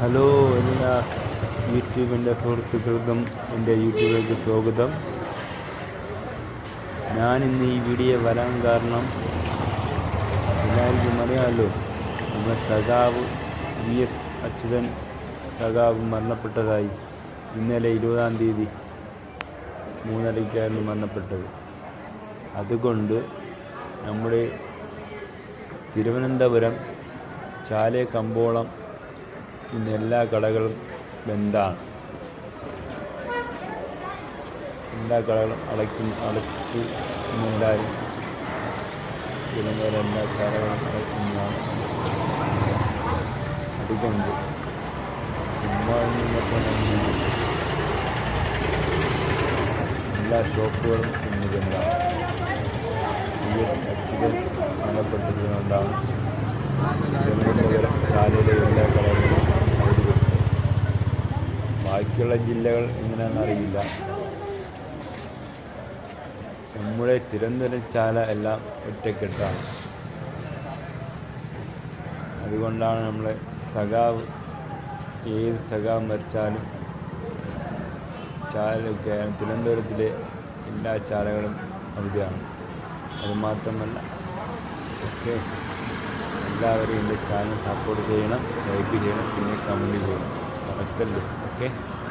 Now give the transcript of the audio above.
Hello എല്ലാ യൂട്യൂബിന്റെ സുഹൃത്തുക്കൾക്കും എന്റെ യൂട്യൂബിലേക്ക് സ്വാഗതം. ഞാൻ ഇന്ന് ഈ വീഡിയോ വരാൻ കാരണം എല്ലാവർക്കും അറിയാമല്ലോ നമ്മുടെ സഖാവ് വി എസ് അച്യുതൻ സഖാവ് മരണപ്പെട്ടതായി. ഇന്നലെ ഇരുപതാം തീയതി മൂന്നരയ്ക്കായിരുന്നു മരണപ്പെട്ടത്. അതുകൊണ്ട് നമ്മുടെ തിരുവനന്തപുരം ചാലേ കമ്പോളം ഇന്ന് എല്ലാ കടകളും ബന്ധാണ്. എല്ലാ കടകളും അടയ്ക്കും അടച്ചു ഇന്നെല്ലാവരും തിരുവനന്തപുരം എല്ലാ കടകളും അടയ്ക്കുന്നതാണ്. അതുകൊണ്ട് എല്ലാ ഷോപ്പുകളും ഇന്ന് ബന്ധാണ്. ഈ അച്യുതൻ മരണപ്പെട്ടതുകൊണ്ടാണ് തിരുവനന്തപുരം ചാലയിലെ എല്ലാ കടകളും അവധി ബാക്കിയുള്ള ജില്ലകൾ എങ്ങനെയാണെന്ന് അറിയില്ല. നമ്മുടെ തിരുവനന്തപുരം ചാല എല്ലാം ഒറ്റക്കെട്ടാണ്. അതുകൊണ്ടാണ് നമ്മൾ സഖാവ് ഏത് സഖാവ് മരിച്ചാലും ചാലൊക്കെ തിരുവനന്തപുരത്തിലെ എല്ലാ ചാലകളും അവധിയാണ് അതുമാത്രമല്ല ഒക്കെ എല്ലാവരും എന്റെ ചാനൽ സപ്പോർട്ട് ചെയ്യണം ലൈക്ക് ചെയ്യണം പിന്നെ കമന്റ് ചെയ്യണം. Aquí ¿ok?